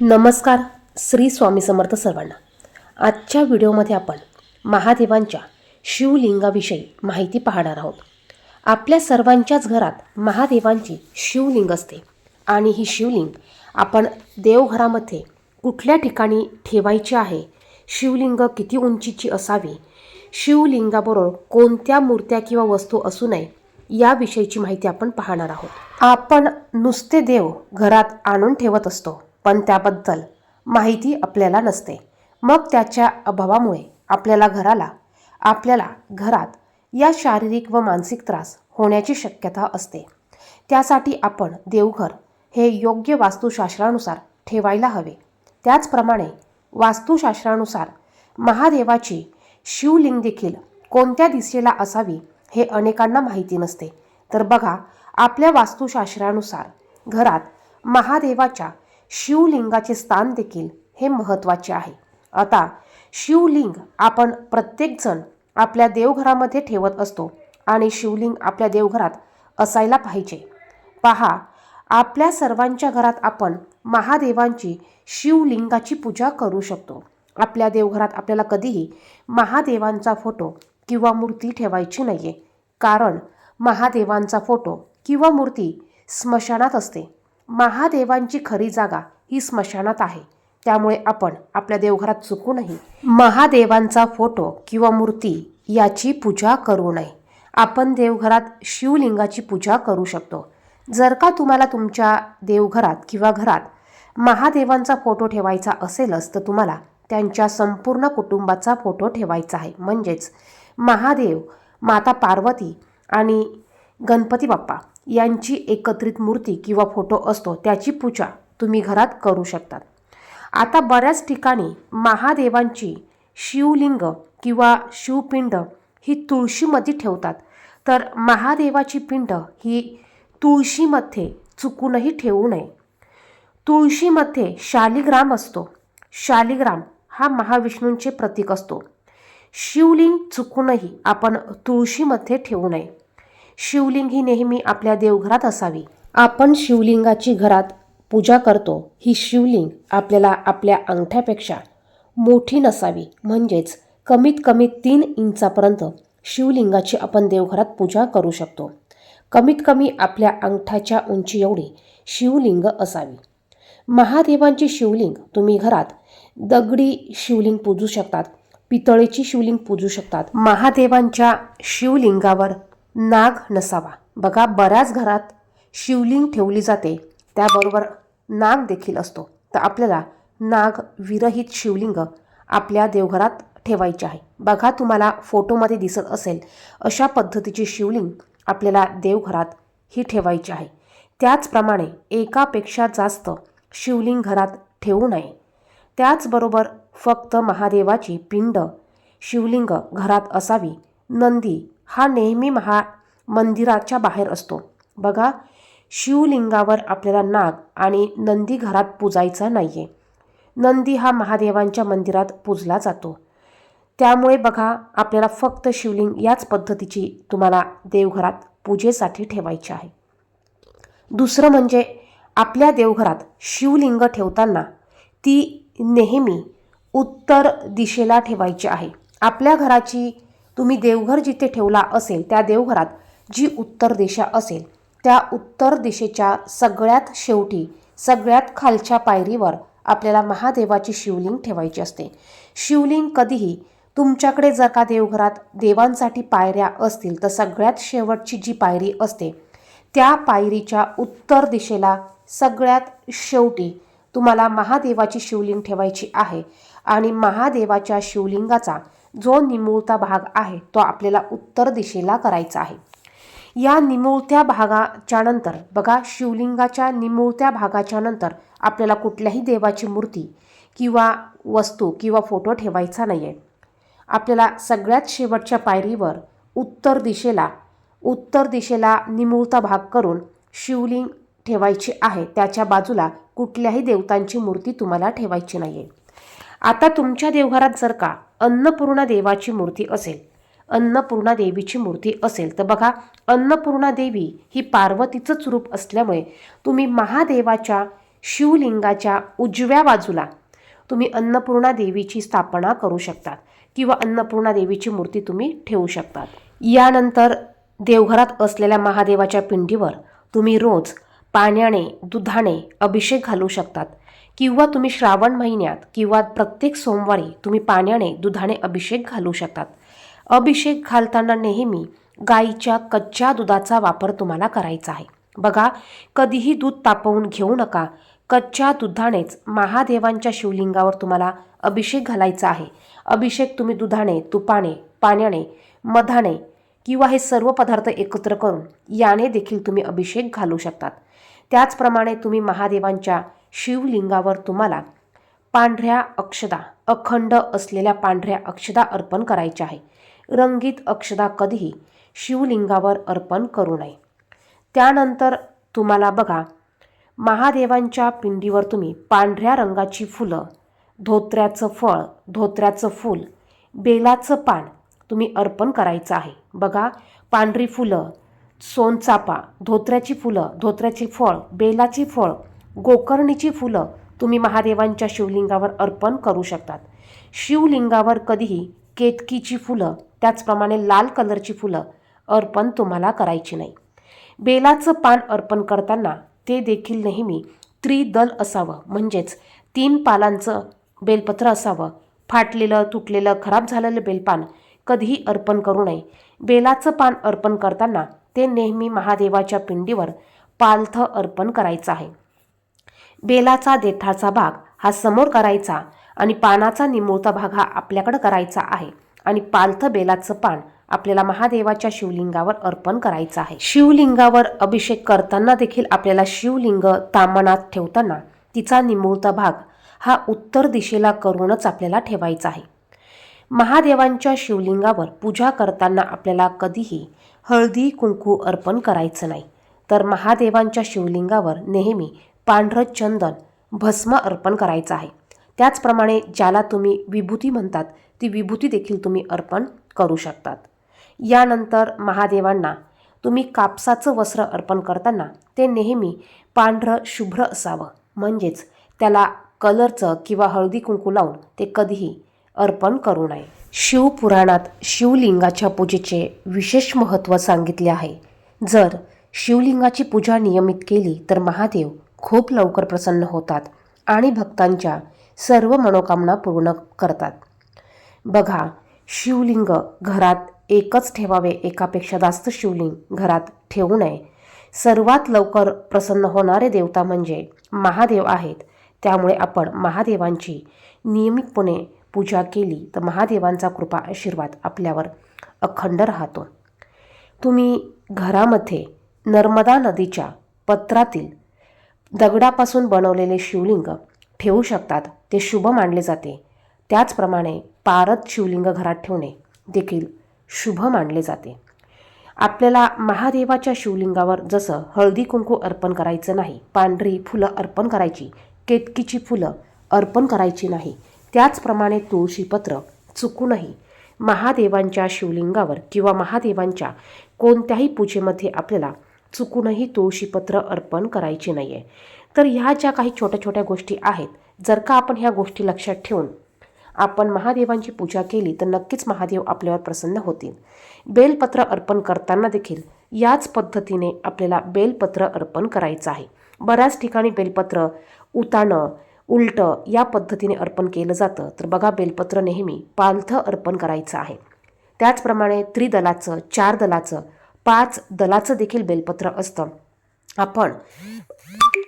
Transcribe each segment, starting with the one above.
नमस्कार श्री स्वामी समर्थ सर्वांना. आजच्या व्हिडिओमध्ये आपण महादेवांच्या शिवलिंगाविषयी माहिती पाहणार आहोत. आपल्या सर्वांच्याच घरात महादेवांची शिवलिंग असते आणि ही शिवलिंग आपण देवघरामध्ये कुठल्या ठिकाणी ठेवायची आहे शिवलिंग किती उंचीची असावी शिवलिंगाबरोबर कोणत्या मूर्त्या किंवा वस्तू असू नये याविषयीची माहिती आपण पाहणार आहोत. आपण नुसते देव घरात आणून ठेवत असतो. पण त्याबद्दल माहिती आपल्याला नसते. मग त्याच्या अभावामुळे आपल्याला घराला आपल्याला घरात या शारीरिक व मानसिक त्रास होण्याची शक्यता असते. त्यासाठी आपण देवघर हे योग्य वास्तुशास्त्रानुसार ठेवायला हवे. त्याचप्रमाणे वास्तुशास्त्रानुसार महादेवाची शिवलिंग देखील कोणत्या दिशेला असावी हे अनेकांना माहिती नसते. तर बघा आपल्या वास्तुशास्त्रानुसार घरात महादेवाच्या शिवलिंगाचे स्थान देखील हे महत्त्वाचे आहे. आता शिवलिंग आपण प्रत्येकजण आपल्या देवघरामध्ये ठेवत असतो आणि शिवलिंग आपल्या देवघरात असायला पाहिजे. पहा आपल्या सर्वांच्या घरात आपण महादेवांची शिवलिंगाची पूजा करू शकतो. आपल्या देवघरात आपल्याला कधीही महादेवांचा फोटो किंवा मूर्ती ठेवायची नाही आहे कारण महादेवांचा फोटो किंवा मूर्ती स्मशानात असते. महादेवांची खरी जागा ही स्मशानात आहे. त्यामुळे आपण आपल्या देवघरात चुकूनही महादेवांचा फोटो किंवा मूर्ती याची पूजा करू नये. आपण देवघरात शिवलिंगाची पूजा करू शकतो. जर का तुम्हाला तुमच्या देवघरात किंवा घरात महादेवांचा फोटो ठेवायचा असेलच तर तुम्हाला त्यांच्या संपूर्ण कुटुंबाचा फोटो ठेवायचा आहे. म्हणजेच महादेव माता पार्वती आणि गणपती बाप्पा यांची एकत्रित मूर्ती किंवा फोटो असतो त्याची पूजा तुम्ही घरात करू शकतात. आता बऱ्याच ठिकाणी महादेवांची शिवलिंग किंवा शिवपिंड ही तुळशीमध्ये ठेवतात. तर महादेवाची पिंड ही तुळशीमध्ये चुकूनही ठेवू नये. तुळशीमध्ये शालिग्राम असतो. शालिग्राम हा महाविष्णूंचे प्रतीक असतो. शिवलिंग चुकूनही आपण तुळशीमध्ये ठेवू नये. शिवलिंग ही नेहमी आपल्या देवघरात असावी. आपण शिवलिंगाची घरात पूजा करतो ही शिवलिंग आपल्याला आपल्या अंगठ्यापेक्षा मोठी नसावी. म्हणजेच कमीत कमी तीन इंचापर्यंत शिवलिंगाची आपण देवघरात पूजा करू शकतो. कमीत कमी आपल्या अंगठाच्या उंची एवढी शिवलिंग असावी. महादेवांची शिवलिंग तुम्ही घरात दगडी शिवलिंग पूजू शकतात पितळेची शिवलिंग पूजू शकतात. महादेवांच्या शिवलिंगावर नाग नसावा. बघा बऱ्याच घरात शिवलिंग ठेवली जाते. त्याबरोबर नाग देखील असतो. तर आपल्याला नाग विरहित शिवलिंग आपल्या देवघरात ठेवायचे आहे. बघा तुम्हाला फोटोमध्ये दिसत असेल अशा पद्धतीची शिवलिंग आपल्याला देवघरात ही ठेवायची आहे. त्याचप्रमाणे एकापेक्षा जास्त शिवलिंग घरात ठेवू नये. त्याचबरोबर फक्त महादेवाची पिंड शिवलिंग घरात असावी. नंदी हा नेहमी महा मंदिराच्या बाहेर असतो. बघा शिवलिंगावर आपल्याला नाग आणि नंदी घरात पूजायचा नाही आहे नंदी हा महादेवांच्या मंदिरात पूजला जातो. त्यामुळे बघा आपल्याला फक्त शिवलिंग याच पद्धतीची तुम्हाला देवघरात पूजेसाठी ठेवायची आहे. दुसरं म्हणजे आपल्या देवघरात शिवलिंग ठेवताना ती नेहमी उत्तर दिशेला ठेवायची आहे. आपल्या घराची तुम्ही देवघर जिथे ठेवला असेल त्या देवघरात जी उत्तर दिशा असेल त्या उत्तर दिशेच्या सगळ्यात शेवटी सगळ्यात खालच्या पायरीवर आपल्याला महादेवाची शिवलिंग ठेवायची असते. शिवलिंग कधीही तुमच्याकडे जर का देवघरात देवांसाठी पायऱ्या असतील तर सगळ्यात शेवटची जी पायरी असते त्या पायरीच्या उत्तर दिशेला सगळ्यात शेवटी तुम्हाला महादेवाची शिवलिंग ठेवायची आहे. आणि महादेवाच्या शिवलिंगाचा जो निमुळता भाग आहे तो आपल्याला उत्तर दिशेला करायचा आहे. या निमुळत्या भागाच्या नंतर बघा शिवलिंगाच्या निमुळत्या भागाच्या नंतर आपल्याला कुठल्याही देवाची मूर्ती किंवा वस्तू किंवा फोटो ठेवायचा नाही आहे आपल्याला सगळ्यात शेवटच्या पायरीवर उत्तर दिशेला उत्तर दिशेला निमुळता भाग करून शिवलिंग ठेवायची आहे. त्याच्या बाजूला कुठल्याही देवतांची मूर्ती तुम्हाला ठेवायची नाही आहे आता तुमच्या देवघरात जर का अन्नपूर्णा देवाची मूर्ती असेल. अन्नपूर्णा देवीची मूर्ती असेल. तर बघा अन्नपूर्णा देवी ही पार्वतीचंच रूप असल्यामुळे तुम्ही महादेवाच्या शिवलिंगाच्या उजव्या बाजूला तुम्ही अन्नपूर्णा देवीची स्थापना करू शकतात किंवा अन्नपूर्णा देवीची मूर्ती तुम्ही ठेवू शकतात. यानंतर देवघरात असलेल्या महादेवाच्या पिंडीवर तुम्ही रोज पाण्याने दुधाने अभिषेक घालू शकतात. किंवा तुम्ही श्रावण महिन्यात किंवा प्रत्येक सोमवारी तुम्ही पाण्याने दुधाने अभिषेक घालू शकतात. अभिषेक घालताना नेहमी गाईच्या कच्च्या दुधाचा वापर तुम्हाला करायचा आहे. बघा कधीही दूध तापवून घेऊ नका. कच्च्या दुधानेच महादेवांच्या शिवलिंगावर तुम्हाला अभिषेक घालायचा आहे. अभिषेक तुम्ही दुधाने तुपाने पाण्याने मधाने किंवा हे सर्व पदार्थ एकत्र करून याने देखील तुम्ही अभिषेक घालू शकतात. त्याचप्रमाणे तुम्ही महादेवांच्या शिवलिंगावर तुम्हाला पांढऱ्या अक्षदा अखंड असलेल्या पांढऱ्या अक्षदा अर्पण करायच्या आहे. रंगीत अक्षदा कधीही शिवलिंगावर अर्पण करू नये. त्यानंतर तुम्हाला बघा महादेवांच्या पिंडीवर तुम्ही पांढऱ्या रंगाची फुलं धोत्र्याचं फळ धोत्र्याचं फूल बेलाचं पान तुम्ही अर्पण करायचं आहे. बघा पांढरी फुलं सोनचापा धोत्र्याची फुलं धोत्र्याची फळ बेलाची फळ गोकर्णीची फुलं तुम्ही महादेवांच्या शिवलिंगावर अर्पण करू शकतात. शिवलिंगावर कधीही केतकीची फुलं त्याचप्रमाणे लाल कलरची फुलं अर्पण तुम्हाला करायची नाही. बेलाचं पान अर्पण करताना ते देखील नेहमी त्रिदल असावं. म्हणजेच तीन पालांचं बेलपत्र असावं. फाटलेलं तुटलेलं खराब झालेलं बेलपान कधीही अर्पण करू नये. बेलाचं पान अर्पण करताना ते नेहमी महादेवाच्या पिंडीवर पालथ अर्पण करायचं आहे. बेलाचा देठाचा भाग हा समोर करायचा आणि पानाचा निमुळता भाग हा आपल्याकडं करायचा आहे. आणि पालथं बेलाचं पान आपल्याला महादेवाच्या शिवलिंगावर अर्पण करायचं आहे. शिवलिंगावर अभिषेक करताना देखील आपल्याला शिवलिंग तामणात ठेवताना तिचा निमुळता भाग हा उत्तर दिशेला करूनच आपल्याला ठेवायचा आहे. महादेवांच्या शिवलिंगावर पूजा करताना आपल्याला कधीही हळदी कुंकू अर्पण करायचं नाही. तर महादेवांच्या शिवलिंगावर नेहमी पांढरं चंदन भस्म अर्पण करायचं आहे. त्याचप्रमाणे ज्याला तुम्ही विभूती म्हणतात ती विभूती देखील तुम्ही अर्पण करू शकतात. यानंतर महादेवांना तुम्ही कापसाचं वस्त्र अर्पण करताना ते नेहमी पांढरं शुभ्र असावं. म्हणजेच त्याला कलरचं किंवा हळदी कुंकू लावून ते कधीही अर्पण करू नये. शिवपुराणात शिवलिंगाच्या पूजेचे विशेष महत्त्व सांगितले आहे. जर शिवलिंगाची पूजा नियमित केली तर महादेव खूप लवकर प्रसन्न होतात आणि भक्तांच्या सर्व मनोकामना पूर्ण करतात. बघा शिवलिंग घरात एकच ठेवावे एकापेक्षा जास्त शिवलिंग घरात ठेवू नये. सर्वात लवकर प्रसन्न होणारे देवता म्हणजे महादेव आहेत. त्यामुळे आपण महादेवांची नियमितपणे पूजा केली तर महादेवांचा कृपा आशीर्वाद आपल्यावर अखंड राहतो. तुम्ही घरामध्ये नर्मदा नदीच्या पत्रातील दगडापासून बनवलेले शिवलिंग ठेवू शकतात. ते शुभ मानले जाते. त्याचप्रमाणे पारद शिवलिंग घरात ठेवणे देखील शुभ मानले जाते. आपल्याला महादेवाच्या शिवलिंगावर जसं हळदी कुंकू अर्पण करायचं नाही पांढरी फुलं अर्पण करायची केतकीची फुलं अर्पण करायची नाही त्याचप्रमाणे तुळशीपत्र चुकूनही महादेवांच्या शिवलिंगावर किंवा महादेवांच्या कोणत्याही पूजेमध्ये आपल्याला चुकूनही तुळशीपत्र अर्पण करायची नाही आहे तर ह्या ज्या काही छोट्या छोट्या गोष्टी आहेत जर का आपण ह्या गोष्टी लक्षात ठेवून आपण महादेवांची पूजा केली तर नक्कीच महादेव आपल्यावर प्रसन्न होतील. बेलपत्र अर्पण करताना देखील याच पद्धतीने आपल्याला बेलपत्र अर्पण करायचं आहे. बऱ्याच ठिकाणी बेलपत्र उताणं उलटं या पद्धतीने अर्पण केलं जातं. तर बघा बेलपत्र नेहमी पालथं अर्पण करायचं आहे. त्याचप्रमाणे त्रिदलाचं चार दलाचं पाच दलाचं देखील बेलपत्र असतं. आपण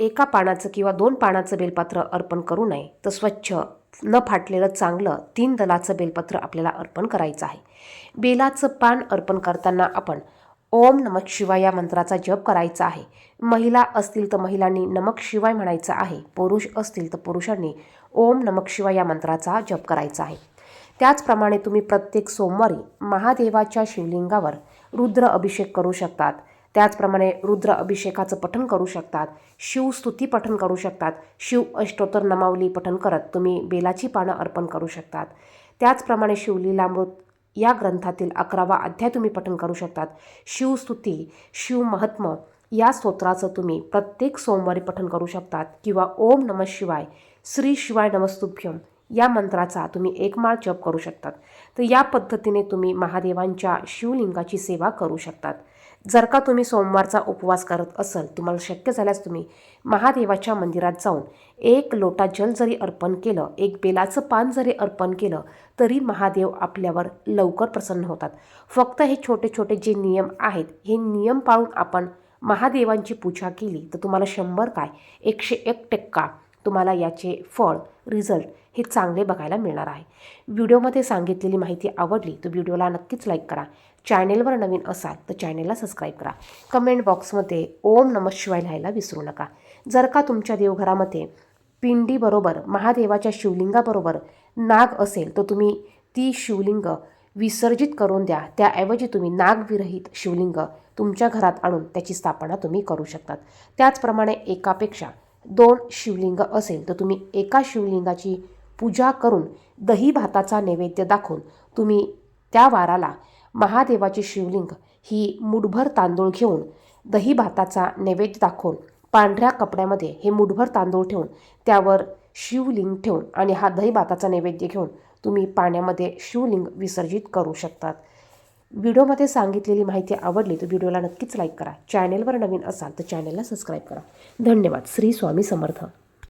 एका पानाचं किंवा दोन पानाचं बेलपत्र अर्पण करू नये. तर स्वच्छ न फाटलेलं चांगलं तीन दलाचं बेलपत्र आपल्याला अर्पण करायचं आहे. बेलाचं पान अर्पण करताना आपण ओम नमक शिवाय या मंत्राचा जप करायचा आहे. महिला असतील तर महिलांनी नमक शिवाय म्हणायचं आहे. पुरुष असतील तर पुरुषांनी ओम नमक शिवाय या मंत्राचा जप करायचा आहे. त्याचप्रमाणे तुम्ही प्रत्येक सोमवारी महादेवाच्या शिवलिंगावर रुद्र अभिषेक करू शकतात. त्याचप्रमाणे रुद्र अभिषेकाचं पठण करू शकतात. शिवस्तुती पठण करू शकतात. शिव अष्टोत्तर नमावली पठण करत तुम्ही बेलाची पानं अर्पण करू शकतात. त्याचप्रमाणे शिवलीलामृत या ग्रंथातील अकरावा अध्याय तुम्ही पठण करू शकतात. शिवस्तुती शिवमहात्म या स्तोत्राचं तुम्ही प्रत्येक सोमवारी पठण करू शकतात किंवा ओम नम शिवाय श्री शिवाय नमस्तुभ्यम. या मंत्राचा तुम्ही एक माळ जप करू शकतात. तर या पद्धतीने तुम्ही महादेवांच्या शिवलिंगाची सेवा करू शकतात. जर का तुम्ही सोमवारचा उपवास करत असाल तुम्हाला शक्य झाल्यास तुम्ही महादेवाच्या मंदिरात जाऊन एक लोटा जल जरी अर्पण केलं एक बेलाचं पान जरी अर्पण केलं तरी महादेव आपल्यावर लवकर प्रसन्न होतात. फक्त हे छोटे छोटे जे नियम आहेत हे नियम पाळून आपण महादेवांची पूजा केली तर तुम्हाला शंभर काय एकशे एक टक्का तुम्हाला याचे फळ रिझल्ट हे चांगले बघायला मिळणार आहे. व्हिडिओमध्ये सांगितलेली माहिती आवडली तर व्हिडिओला नक्कीच लाईक करा. चॅनेलवर नवीन असाल तर चॅनेलला सबस्क्राईब करा. कमेंट बॉक्समध्ये ओम नमः शिवाय लिहायला विसरू नका. जर का तुमच्या देवघरामध्ये पिंडीबरोबर महादेवाच्या शिवलिंगाबरोबर नाग असेल तर तुम्ही ती शिवलिंग विसर्जित करून द्या. त्याऐवजी तुम्ही नागविरहित शिवलिंग तुमच्या घरात आणून त्याची स्थापना तुम्ही करू शकतात. त्याचप्रमाणे एकापेक्षा दोन शिवलिंग असेल तर तुम्ही एका शिवलिंगाची पूजा करून दही भाताचा नैवेद्य दाखवून तुम्ही त्या वाराला महादेवाची शिवलिंग ही मुठभर तांदूळ घेऊन दही भाताचा नैवेद्य दाखवून पांढऱ्या कपड्यामध्ये हे मुठभर तांदूळ ठेवून त्यावर शिवलिंग ठेवून आणि हा दही भाताचा नैवेद्य घेऊन तुम्ही पाण्यामध्ये शिवलिंग विसर्जित करू शकतात. व्हिडिओमध्ये सांगितलेली माहिती आवडली तर व्हिडिओला नक्कीच लाईक करा. चॅनेलवर नवीन असाल तर चॅनेलला सबस्क्राईब करा. धन्यवाद. श्री स्वामी समर्थ.